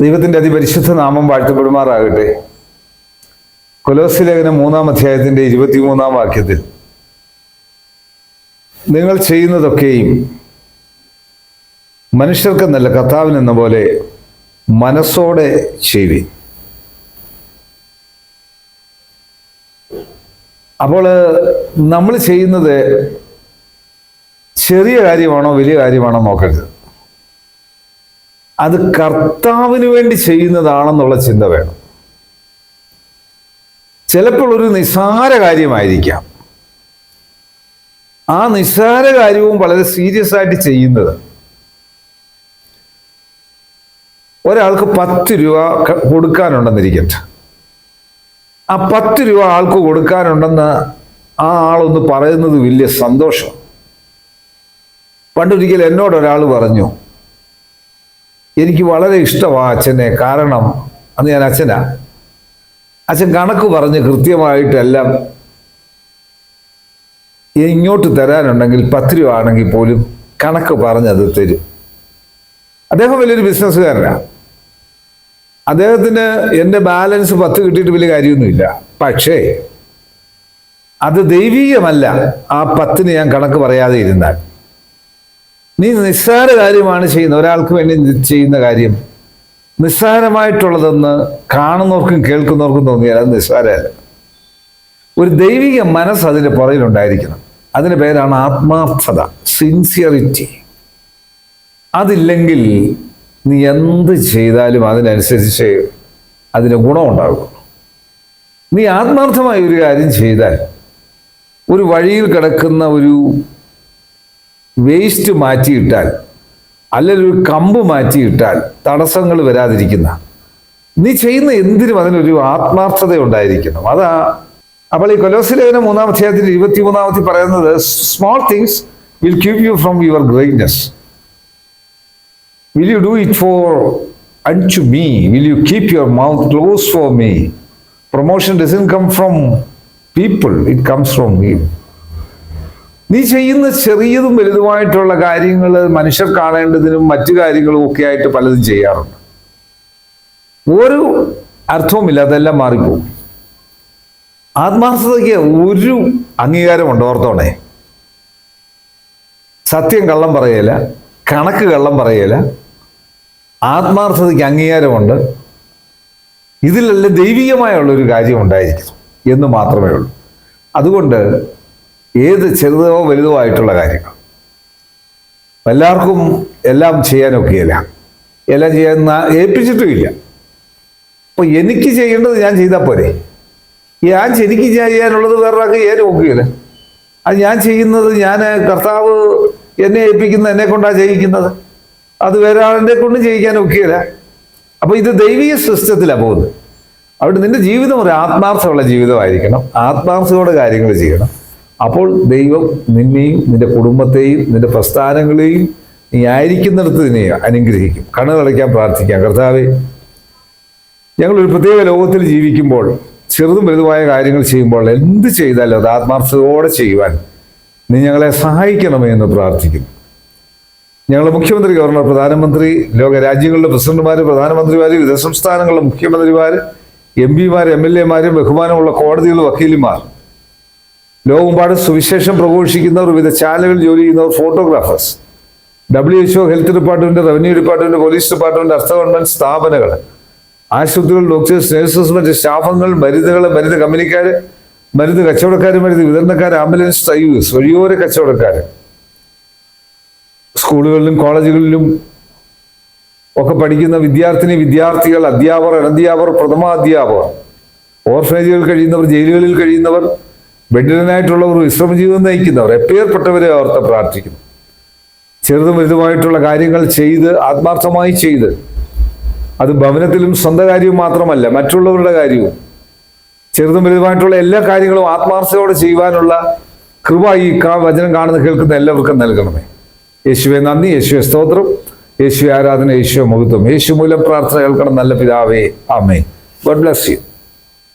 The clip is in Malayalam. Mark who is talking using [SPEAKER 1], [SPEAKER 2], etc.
[SPEAKER 1] ദൈവത്തിന്റെ അതിപരിശുദ്ധ നാമം വാഴ്ത്തപ്പെടുമാറാകട്ടെ. കൊലോസി ലേഖനം മൂന്നാം അധ്യായത്തിന്റെ ഇരുപത്തിമൂന്നാം വാക്യത്തിൽ. നിങ്ങൾ ചെയ്യുന്നതൊക്കെയും മനുഷ്യർക്കെന്നല്ല കർത്താവിനെന്ന പോലെ മനസ്സോടെ ചെയ്വി അപ്പോൾ നമ്മൾ ചെയ്യുന്നത് ചെറിയ കാര്യമാണോ വലിയ കാര്യമാണോ നോക്കരുത്. അത് കർത്താവിന് വേണ്ടി ചെയ്യുന്നതാണെന്നുള്ള ചിന്ത വേണം. ചിലപ്പോൾ ഒരു നിസ്സാര കാര്യമായിരിക്കാം. ആ നിസ്സാര കാര്യവും വളരെ സീരിയസ് ആയിട്ട് ചെയ്യുന്നത് ഒരാൾക്ക് പത്ത് രൂപ കൊടുക്കാനുണ്ടെന്നിരിക്കട്ടെ. ആ പത്ത് രൂപ ആൾക്ക് കൊടുക്കാനുണ്ടെന്ന് ആ ആളൊന്ന് പറയുന്നത് വലിയ സന്തോഷം. പണ്ടൊരിക്കൽ എന്നോടൊരാൾ പറഞ്ഞു എനിക്ക് വളരെ ഇഷ്ടമാണ് അച്ഛനെ. കാരണം അന്ന് ഞാൻ അച്ഛനാ. അച്ഛൻ കണക്ക് പറഞ്ഞ് കൃത്യമായിട്ടെല്ലാം ഇങ്ങോട്ട് തരാനുണ്ടെങ്കിൽ പത്ത് രൂപ ആണെങ്കിൽ പോലും കണക്ക് പറഞ്ഞത് തരും. അദ്ദേഹം വലിയൊരു ബിസിനസ്സുകാരനാണ് അദ്ദേഹത്തിന് എന്റെ ബാലൻസ് പത്ത് കിട്ടിയിട്ട് വലിയ കാര്യമൊന്നുമില്ല. പക്ഷേ അത് ദൈവീകമല്ല ആ പത്തിന് ഞാൻ കണക്ക് പറയാതെ ഇരുന്നാൽ. നീ നിസ്സാര കാര്യമാണ് ചെയ്യുന്നത്. ഒരാൾക്ക് വേണ്ടി ചെയ്യുന്ന കാര്യം. നിസ്സാരമായിട്ടുള്ളതെന്ന് കാണുന്നവർക്കും കേൾക്കുന്നവർക്കും തോന്നിയാൽ അത് നിസ്സാരമല്ല. ഒരു ദൈവിക മനസ്സ് അതിന്റെ പുറകിലുണ്ടായിരിക്കണം. അതിന്റെ പേരാണ് ആത്മാർത്ഥത സിൻസിയറിറ്റി അതില്ലെങ്കിൽ നീ എന്ത് ചെയ്താലും അതിനനുസരിച്ച് അതിന് ഗുണമുണ്ടാകും. നീ ആത്മാർത്ഥമായി ഒരു കാര്യം ചെയ്താൽ ഒരു വഴിയിൽ കിടക്കുന്ന ഒരു വേസ്റ്റ് മാറ്റിയിട്ടാൽ അല്ലെങ്കിൽ ഒരു കമ്പ് മാറ്റിയിട്ടാൽ തടസ്സങ്ങൾ വരാതിരിക്കുന്ന. നീ ചെയ്യുന്ന എന്തിനും അതിനൊരു ആത്മാർത്ഥത ഉണ്ടായിരിക്കണം. അതാ അപ്പോൾ ഈ കൊലോസിലേഖനം മൂന്നാം അധ്യായത്തിൽ ഇരുപത്തി മൂന്നാമത്തിൽ പറയുന്നത് small things will keep you from your greatness will you do it for unto me will you keep your mouth close for me promotion doesn't come from people it comes from me നീ ചെയ്യുന്ന ചെറിയതും വലുതുമായിട്ടുള്ള കാര്യങ്ങൾ മനുഷ്യർ കാണേണ്ടതിനും മറ്റു കാര്യങ്ങളും ഒക്കെ ആയിട്ട് പലതും ചെയ്യാറുണ്ട്. ഒരു അർത്ഥവുമില്ല അതെല്ലാം മാറിപ്പോകും. ആത്മാർത്ഥതയ്ക്ക് ഒരു അംഗീകാരമുണ്ട് ഓർത്തോണേ. സത്യം കള്ളം പറയല കണക്ക് കള്ളം പറയല ആത്മാർത്ഥതയ്ക്ക് അംഗീകാരമുണ്ട്. ഇതിലെല്ലാം ദൈവികമായുള്ള ഒരു കാര്യം ഉണ്ടായിരിക്കുന്നു എന്ന് മാത്രമേ ഉള്ളൂ. അതുകൊണ്ട് ഏത് ചെറുതോ വലുതോ ആയിട്ടുള്ള കാര്യങ്ങൾ. എല്ലാവർക്കും എല്ലാം ചെയ്യാനൊക്കെയില്ല. എല്ലാം ചെയ്യാൻ ഏൽപ്പിച്ചിട്ടുമില്ല. അപ്പോൾ എനിക്ക് ചെയ്യേണ്ടത് ഞാൻ ചെയ്താൽ പോരെ? ഞാൻ എനിക്ക് ചെയ്യാനുള്ളത് വേറൊരാൾക്ക് ചെയ്യാൻ നോക്കുകയില്ല അത് ഞാൻ ചെയ്യുന്നത് ഞാൻ കർത്താവ് എന്നെ ഏൽപ്പിക്കുന്നത് എന്നെ കൊണ്ടാണ് ചെയ്യിക്കുന്നത്. അത് വേറെ ആളിനെ കൊണ്ട് ചെയ്യിക്കാൻ ഒക്കെയില്ല അപ്പോൾ ഇത് ദൈവീയ സിസ്റ്റത്തിലാണ് പോകുന്നത്. അവിടെ നിന്റെ ജീവിതം ഒരു ആത്മാർത്ഥമുള്ള ജീവിതമായിരിക്കണം. ആത്മാർത്ഥതയോടെ കാര്യങ്ങൾ ചെയ്യണം. അപ്പോൾ ദൈവം നിന്നെയും നിന്റെ കുടുംബത്തെയും നിന്റെ പ്രസ്ഥാനങ്ങളെയും നീ ആയിരിക്കുന്നിടത്ത് നിന്നെ അനുഗ്രഹിക്കും. കണ്ണുകളയ്ക്കാൻ പ്രാർത്ഥിക്കാം. കർത്താവേ ഞങ്ങളൊരു പ്രത്യേക ലോകത്തിൽ ജീവിക്കുമ്പോൾ ചെറുതും വലുതുമായ കാര്യങ്ങൾ ചെയ്യുമ്പോൾ എന്ത് ചെയ്താലും അത് ആത്മാർത്ഥതയോടെ ചെയ്യുവാൻ നീ ഞങ്ങളെ സഹായിക്കണമേ എന്ന് പ്രാർത്ഥിക്കുന്നു. ഞങ്ങളുടെ മുഖ്യമന്ത്രി ഗവർണർ പ്രധാനമന്ത്രി ലോക രാജ്യങ്ങളുടെ പ്രസിഡന്റുമാർ പ്രധാനമന്ത്രിമാർ വിവിധ സംസ്ഥാനങ്ങളുടെ മുഖ്യമന്ത്രിമാർ എം പിമാർ എം എൽ എമാരും ബഹുമാനമുള്ള കോടതികൾ വക്കീലുമാർ ലോകമെമ്പാടും സുവിശേഷം പ്രഘോഷിക്കുന്നവർ വിവിധ ചാനലുകളിൽ ജോലി ചെയ്യുന്നവർ photographers. W HO health department revenue department police department അർത്ഥ ഗവൺമെന്റ് സ്ഥാപനങ്ങൾ ആശുപത്രികൾ ഡോക്ടേഴ്സ് നഴ്സസ് മറ്റ് സ്റ്റാഫംഗങ്ങൾ മരുന്നുകൾ മരുന്ന് കമ്പനിക്കാർ മരുന്ന് കച്ചവടക്കാർ മരുന്ന് വിതരണക്കാർ ആംബുലൻസ് ഡ്രൈവേഴ്സ് വഴിയോര കച്ചവടക്കാർ സ്കൂളുകളിലും കോളേജുകളിലും ഒക്കെ പഠിക്കുന്ന വിദ്യാർത്ഥിനി വിദ്യാർത്ഥികൾ അധ്യാപകർ അനധ്യാപകർ പ്രഥമ അധ്യാപകർ ഓർഫനേജുകൾ കഴിയുന്നവർ ജയിലുകളിൽ കഴിയുന്നവർ ബെഡിനായിട്ടുള്ളവർ വിശ്രമ ജീവിതം നയിക്കുന്നവർ എപ്പേർപ്പെട്ടവരെ ഓർത്ത് പ്രാർത്ഥിക്കുന്നു. ചെറുതും വലുതുമായിട്ടുള്ള കാര്യങ്ങൾ ചെയ്ത് ആത്മാർത്ഥമായി ചെയ്ത് അത് ഭവനത്തിലും സ്വന്തം കാര്യവും മാത്രമല്ല മറ്റുള്ളവരുടെ കാര്യവും. ചെറുതും വലുതുമായിട്ടുള്ള എല്ലാ കാര്യങ്ങളും ആത്മാർത്ഥതയോടെ ചെയ്യുവാനുള്ള കൃപ ഈ വചനം കാണുന്ന കേൾക്കുന്ന എല്ലാവർക്കും നൽകണമേ. യേശുവെ നന്ദി യേശുവെ സ്തോത്രം യേശു ആരാധന യേശുവെ മഹത്വം യേശു മൂലം പ്രാർത്ഥന കേൾക്കണം നല്ല പിതാവേ ആമേ ഗോഡ് ബ്ലസ് യു